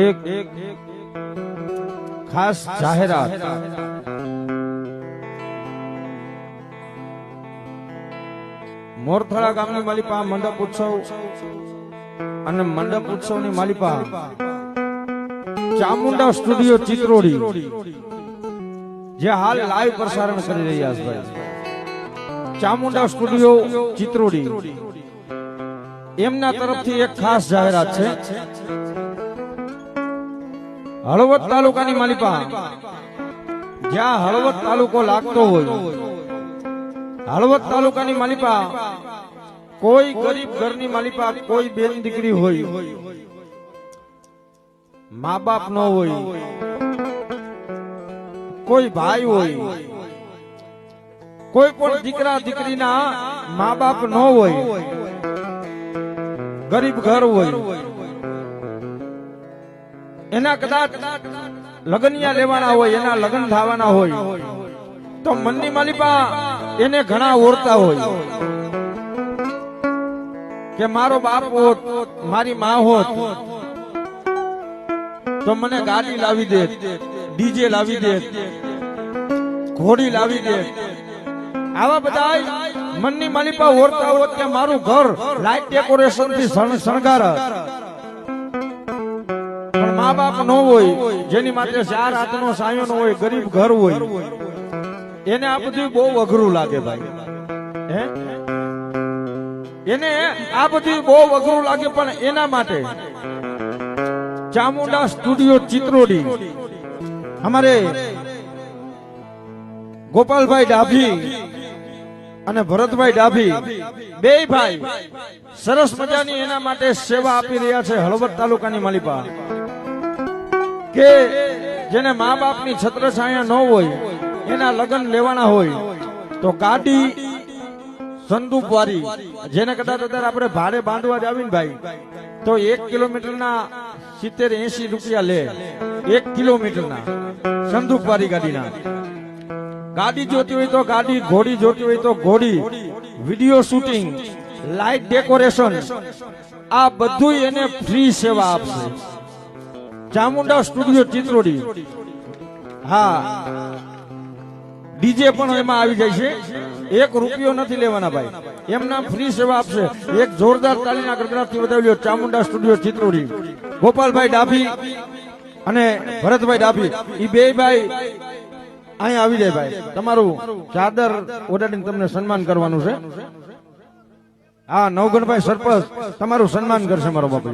એક ખાસ જાહેરાત. મોરથળા ગામની માલિપા મંડપ ઉત્સવ અને મંડપ ઉત્સવની માલિપા ચામુંડા સ્ટુડિયો ચિત્રોડી, જે હાલ લાઈવ પ્રસારણ કરી રહ્યા છે ભાઈ. ચામુંડા સ્ટુડિયો ચિત્રોડી. એમના તરફથી એક ખાસ જાહેરાત છે. હળવદ તાલુકાની માલિપા. જ્યાં હળવદ તાલુકો લાગતો હોય. હળવદ તાલુકાની માલિપા, કોઈ ગરીબ ઘરની માલિપા, કોઈ બેન દીકરી હોય. મા બાપ ન હોય. કોઈ ભાઈ હોય. કોઈ પણ દીકરા, દીકરીના મા બાપ ન હોય. ગરીબ ઘર હોય. એના કદાચ લગનિયા લેવાના હોય, એના લગ્ન થવાના હોય, તો મનની માલિપા એને ઘણા ઓરતા હોય. કે મારો બાપ હોત, મારી માં હોત, તો મને ગાડી લાવી દે ડીજે લાવી દે ઘોડી લાવી દે આવા બધા મનની માલિપા ઓરતા હોત કે મારું ઘર લાઈટ ડેકોરેશનથી શણ- શણગાર મા બાપ ન હોય, જેની માટે ચાર હાથનો સાયો નો હોય, ગરીબ ઘર હોય, એને આ બધું બહુ અઘરું લાગે ભાઈ. હે? એને આ બધું બહુ અઘરું લાગે પણ એના માટે ચામુંડા સ્ટુડિયો ચિત્રોડી, અમારે ગોપાલભાઈ ડાભી અને ભરતભાઈ ડાભી, બે ભાઈ સરસ મજાની એના માટે સેવા આપી રહ્યા છે હળવદ તાલુકાની માલિપા. કે જેને મા બાપની છત્રછાયા ન હોય, એના લગ્ન લેવાના હોય, તો ગાડી સંદૂપ વાળી, જેને કદાચ અત્યારે આપણે ભાડે બાંધવા જ આવીને ભાઈ, તો એક કિલોમીટરના સિત્તેર એસી રૂપિયા લે, એક કિલોમીટરના સંદૂક વાળી ગાડીના. ગાડી જોતી હોય તો ગાડી, ઘોડી જોતી હોય તો ઘોડી, વીડિયો શૂટિંગ લાઇટ ડેકોરેશન, આ બધું એને ફ્રી સેવા આપશે. ચામુંડા સ્ટુડિયો ચિત્રોડી. હા. ડીજે પણ એમાં આવી જાય છે. એક રૂપિયો નથી લેવાના ભાઈ. એમના ફ્રી સેવા આપશે. એક જોરદાર તાલીના ગડગડાટથી વધાવી ચામુંડા સ્ટુડિયો ચિત્રોડી. ગોપાલભાઈ ડાભી અને ભરતભાઈ ડાભી. એ બે ભાઈ અહીંયા આવી જાય ભાઈ. તમારું ચાદર ઓડાડીને તમને સન્માન કરવાનું છે. હા, નવગણભાઈ સરપંચ, તમારું સન્માન કરશે મારો બાપુ